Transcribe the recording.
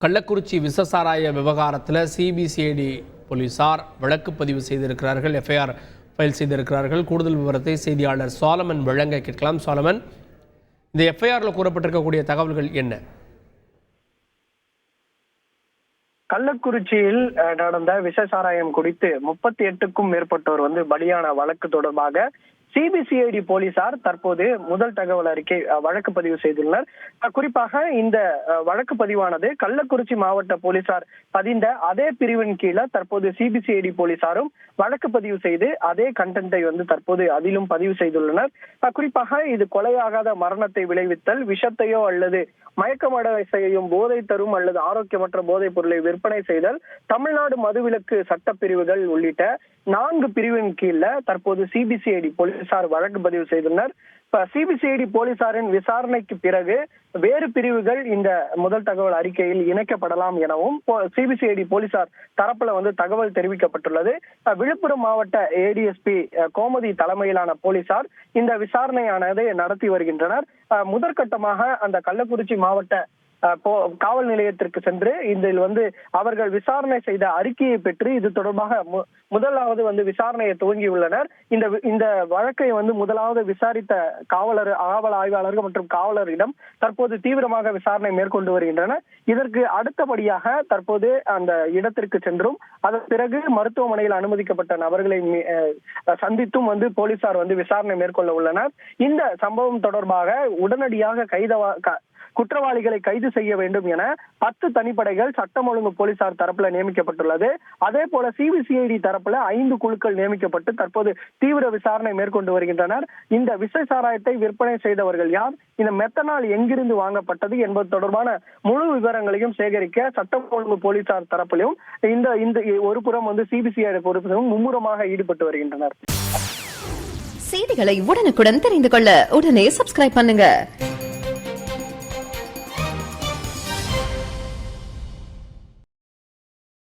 கள்ளக்குறிச்சி விசசாராய விவகாரத்தில் சிபிசிஐடி போலீசார் வழக்கு பதிவு செய்திருக்கிறார்கள். எஃப்ஐஆர் ஃபைல் செய்திருக்கிறார்கள். கூடுதல் விவரத்தை செய்தியாளர் சாலமன் வழங்க கேட்கலாம். சாலமன் இந்த எஃப்ஐஆரில் கூறப்பட்டிருக்கக்கூடிய தகவல்கள் என்ன? கள்ளக்குறிச்சியில் அஹ், நடந்த விஷசாராயம் குறித்து முப்பத்தி எட்டுக்கும் மேற்பட்டோர் வந்து பலியான வழக்கு தொடர்பாக சிபிசிஐடி போலீசார் தற்போது முதல் தகவல் அறிக்கை வழக்கு பதிவு செய்துள்ளனர். குறிப்பாக இந்த வழக்கு பதிவானது கள்ளக்குறிச்சி மாவட்ட போலீசார் பதிந்த அதே பிரிவின் கீழே தற்போது சிபிசிஐடி போலீசாரும் வழக்கு பதிவு செய்து அதே கண்டென்ட்டை வந்து தற்போது அதிலும் பதிவு செய்துள்ளனர். குறிப்பாக இது கொலையாகாத மரணத்தை விளைவித்தல் விஷத்தையோ அல்லது மயக்கமட செய்யும் போதை தரும் அல்லது ஆரோக்கியமற்ற போதைப் பொருளை விற்பனை செய்தல் தமிழ்நாடு மதுவிலக்கு சட்ட பிரிவுகள் உள்ளிட்ட நான்கு பிரிவின் கீழ தற்போது சிபிசிஐடி போலீஸ் போலீசார் வழக்கு பதிவு செய்துள்ளனர் இப்ப சிபிசிஐடி போலீசாரின் விசாரணைக்கு பிறகு வேறு பிரிவுகள் இந்த முதல் தகவல் அறிக்கையில் இணைக்கப்படலாம் எனவும் சிபிசிஐடி போலீசார் தரப்புல வந்து தகவல் தெரிவிக்கப்பட்டுள்ளது. விழுப்புரம் மாவட்ட ஏடிஎஸ்பி கோமதி தலைமையிலான போலீசார் இந்த விசாரணையானதை நடத்தி வருகின்றனர். முதற்கட்டமாக அந்த கள்ளக்குறிச்சி மாவட்ட காவல் நிலையத்திற்கு சென்று இதில் வந்து அவர்கள் விசாரணை செய்த அறிக்கையை பெற்று இது தொடர்பாக மு- முதலாவது வந்து விசாரணையை துவங்கியுள்ளனர் இந்த இந்த வழக்கை வந்து முதலாவது விசாரித்த காவலர் ஆவல் ஆய்வாளர்கள் மற்றும் காவலரிடம் தற்போது தீவிரமாக விசாரணை மேற்கொண்டு வருகின்றனர். இதற்கு அடுத்தபடியாக தற்போது அந்த இடத்திற்கு சென்றும் அதன் பிறகு மருத்துவமனையில் அனுமதிக்கப்பட்ட நபர்களை அஹ், சந்தித்தும் வந்து போலீசார் வந்து விசாரணை மேற்கொள்ள உள்ளனர். இந்த சம்பவம் தொடர்பாக உடனடியாக கைதவா க- குற்றவாளிகளை கைது செய்ய வேண்டும் என பத்து தனிப்படைகள் சட்டம் ஒழுங்கு போலீசார் தரப்புல நியமிக்கப்பட்டுள்ளது. அதே போல சிபிசிஐடி தரப்புல ஐந்து குழுக்கள் நியமிக்கப்பட்டு தற்போது தீவிர விசாரணை மேற்கொண்டு வருகின்றனர். இந்த விசை சாராயத்தை விற்பனை செய்தவர்கள் யார்? இந்த மெத்தனால் எங்கிருந்து வாங்கப்பட்டது என்பது தொடர்பான முழு விவரங்களையும் சேகரிக்க சட்டம் ஒழுங்கு போலீசார் தரப்பிலும் இந்த இந்த ஒரு புறம் வந்து சிபிசிஐடி பொறுப்பிலும் மும்முரமாக ஈடுபட்டு வருகின்றனர். செய்திகளை உடனுக்குடன் தெரிந்து கொள்ள உடனே சப்ஸ்கிரைப் பண்ணுங்க.